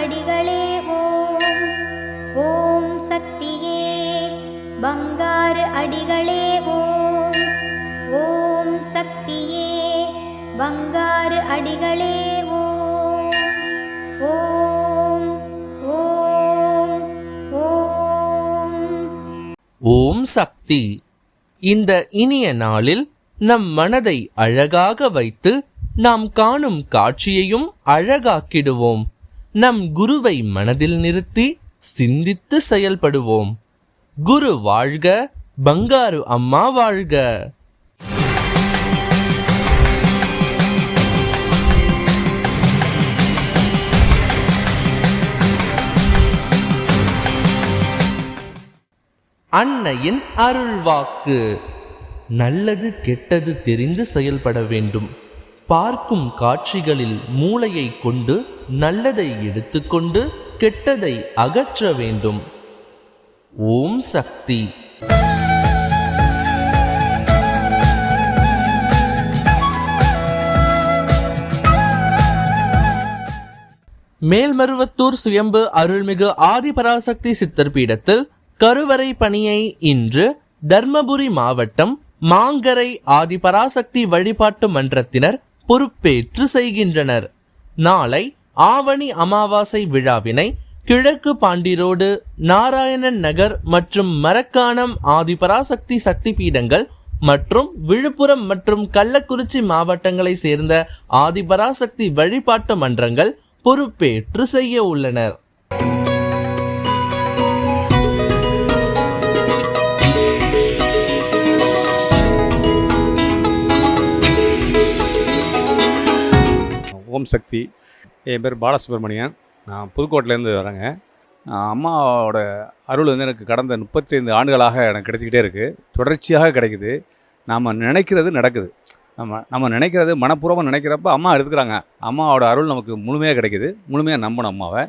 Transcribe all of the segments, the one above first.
அடிகளே ஓம். ஓம் சக்தியே பங்காறு அடிகளே ஓம். ஓம் சக்தியே பங்காறு அடிகளே ஓம். ஓம் ஓம் ஓம். ஓம் சக்தி. இந்த இனிய நாளில் நம் மனதை அழகாக வைத்து நாம் காணும் காட்சியையும் அழகாக்கிடுவோம். நம் குருவை மனதில் நிறுத்தி சிந்தித்து செயல்படுவோம். குரு வாழ்க பங்காரு அம்மா வாழ்க. அன்னையின் அருள்வாக்கு. நல்லது கெட்டது தெரிந்து செயல்பட வேண்டும். பார்க்கும் காட்சிகளில் மூளையை கொண்டு நல்லதை எடுத்துக்கொண்டு கெட்டதை அகற்ற வேண்டும். ஓம் சக்தி. மேல்மருவத்தூர் சுயம்பு அருள்மிகு ஆதிபராசக்தி சித்தர் பீடத்தில் கருவறை பணியை இன்று தர்மபுரி மாவட்டம் மாங்கரை ஆதிபராசக்தி வழிபாட்டு மன்றத்தினர் பொறுப்பேற்று செய்கின்றனர். நாளை ஆவணி அமாவாசை விழாவினை கிழக்கு பாண்டிரோடு நாராயணன் நகர் மற்றும் மரக்காணம் ஆதிபராசக்தி சக்தி பீடங்கள் மற்றும் விழுப்புரம் மற்றும் கள்ளக்குறிச்சி மாவட்டங்களை சேர்ந்த ஆதிபராசக்தி வழிபாட்டு மன்றங்கள் பொறுப்பேற்று செய்ய உள்ளனர். ஓம் சக்தி. என் பேர் பாலசுப்ரமணியன். நான் புதுக்கோட்டையிலேருந்து வரேங்க. அம்மாவோட அருள் வந்து எனக்கு கடந்த முப்பத்தைந்து ஆண்டுகளாக எனக்கு கிடைச்சிக்கிட்டே இருக்குது தொடர்ச்சியாக கிடைக்குது. நாம் நினைக்கிறது நடக்குது. நம்ம நம்ம நினைக்கிறது மனப்பூர்வமாக நினைக்கிறப்ப அம்மா எடுத்துக்கிறாங்க. அம்மாவோட அருள் நமக்கு முழுமையாக கிடைக்குது. முழுமையாக நம்பணும் அம்மாவை.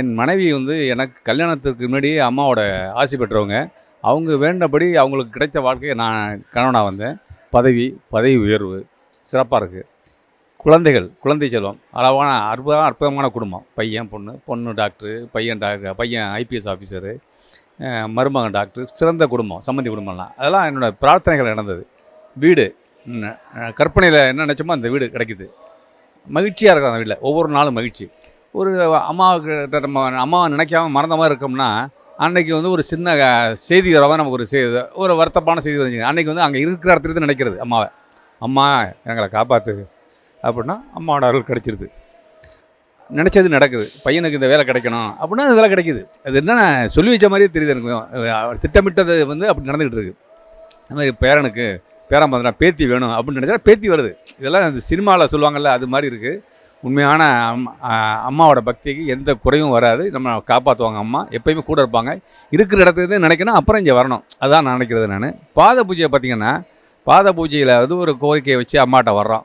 என் மனைவி வந்து எனக்கு கல்யாணத்துக்கு முன்னாடியே அம்மாவோட ஆசை பெற்றவங்க. அவங்க வேண்டபடி அவங்களுக்கு கிடைத்த வாழ்க்கையை நான் கணவனாக வந்தேன். பதவி பதவி உயர்வு. சிறப்பாக இருக்குது குழந்தைகள் குழந்தை செல்வம் அளவான அற்புதமான அற்புதமான குடும்பம். பையன் பொண்ணு பொண்ணு டாக்டரு பையன் டாக்டர் பையன் ஐபிஎஸ் ஆஃபீஸரு மருமகன் டாக்டர் சிறந்த குடும்பம் சம்மந்தி குடும்பம்லாம். அதெல்லாம் என்னோடய பிரார்த்தனைகள் நடந்தது. வீடு கற்பனையில் என்ன நினச்சோமோ அந்த வீடு கிடைக்குது. மகிழ்ச்சியாக இருக்கும் அந்த வீட்டில் ஒவ்வொரு நாளும் மகிழ்ச்சி. ஒரு அம்மாவுக்கு நம்ம அம்மா நினைக்காம மறந்த மாதிரி இருக்கோம்னா அன்னைக்கு வந்து ஒரு சின்ன செய்தி வரவா நமக்கு ஒரு செய்தி ஒரு வருத்தப்பான செய்தி வந்துச்சு. அன்றைக்கி வந்து அங்கே இருக்கிற இடத்துல நினைக்கிறது அம்மாவை. அம்மா எங்களை காப்பாற்று அப்படின்னா அம்மாவோட அருள் கிடைச்சிருது. நினச்சது நடக்குது. பையனுக்கு இந்த வேலை கிடைக்கணும். அப்படின்னா இதெல்லாம் வேலை கிடைக்குது. அது என்னென்ன சொல்லி வச்ச மாதிரியே தெரியுது எனக்கு. திட்டமிட்டது வந்து அப்படி நடந்துகிட்டு இருக்குது அந்த மாதிரி பேரனுக்கு பேரன் பார்த்தா பேத்தி வேணும் அப்படின்னு நினச்சா பேத்தி வருது. இதெல்லாம் அந்த சினிமாவில் சொல்லுவாங்கல்ல அது மாதிரி இருக்குது உண்மையான அம்மா அம்மாவோட பக்திக்கு எந்த குறையும் வராது. நம்ம காப்பாற்றுவாங்க அம்மா. எப்பயுமே கூட இருப்பாங்க. இருக்கிற இடத்துக்கு நினைக்கணும். அப்புறம் இங்கே வரணும். அதான் நான் நினைக்கிறது நான். பாத பூஜையை பார்த்திங்கன்னா பாத பூஜையில் வந்து ஒரு கோரிக்கையை வச்சு அம்மாட்ட வர்றோம்.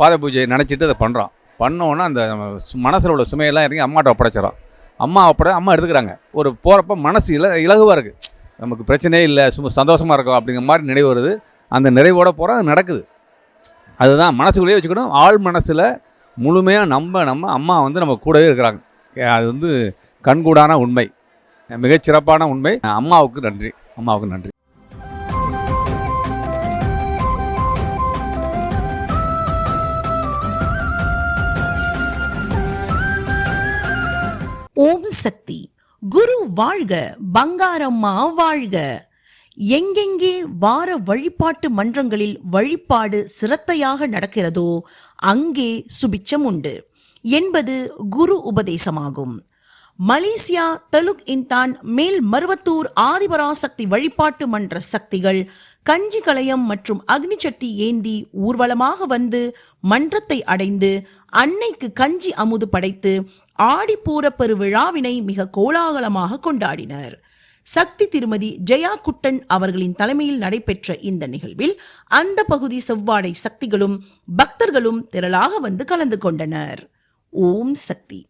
பாத பூஜையை நினச்சிட்டு அதை பண்ணுறோம் பண்ணோன்னா அந்த மனசில் உள்ள சுமையெல்லாம் இறங்கி அம்மாட்ட ஒப்படைச்சிடறோம். அம்மா ஒப்படை அம்மா எடுத்துக்கிறாங்க. ஒரு போகிறப்ப மனசு இல இலகுவாக இருக்குது நமக்கு பிரச்சனையே இல்லை சும்மா சந்தோஷமாக இருக்கும் அப்படிங்கிற மாதிரி நினைவு வருது. அந்த நிறைவோட போகிற அது நடக்குது. அதுதான் மனசுக்குள்ளேயே வச்சுக்கணும். ஆள் மனசில் முழுமையாக நம்ம நம்ம அம்மா வந்து நம்ம கூடவே இருக்கிறாங்க. அது வந்து கண்கூடான உண்மை. மிகச்சிறப்பான உண்மை. அம்மாவுக்கு நன்றி. அம்மாவுக்கு நன்றி. ஓம் சக்தி. குரு வாழ்க பங்காரம்மா வாழ்க. எங்கெங்கே வார வழிபாட்டு மன்றங்களில் வழிபாடு சிரத்தையாக நடக்கிறதோ அங்கே சுபிச்சம் உண்டு. என்பது குரு உபதேசமாகும். மலேசியா தலுக் இன்தான் மேல் மருவத்தூர் ஆதிபராசக்தி வழிபாட்டு மன்ற சக்திகள் கஞ்சி கலையம் மற்றும் அக்னிச்சட்டி ஏந்தி ஊர்வலமாக வந்து மன்றத்தை அடைந்து அன்னைக்கு கஞ்சி அமுது படைத்து ஆடிப்பூர பெருவிழாவினை மிக கோலாகலமாக கொண்டாடினர். சக்தி திருமதி ஜெயா குட்டன் அவர்களின் தலைமையில் நடைபெற்ற இந்த நிகழ்வில் அந்த பகுதி செவ்வாடை சக்திகளும் பக்தர்களும் திரளாக வந்து கலந்து கொண்டனர். ஓம் சக்தி.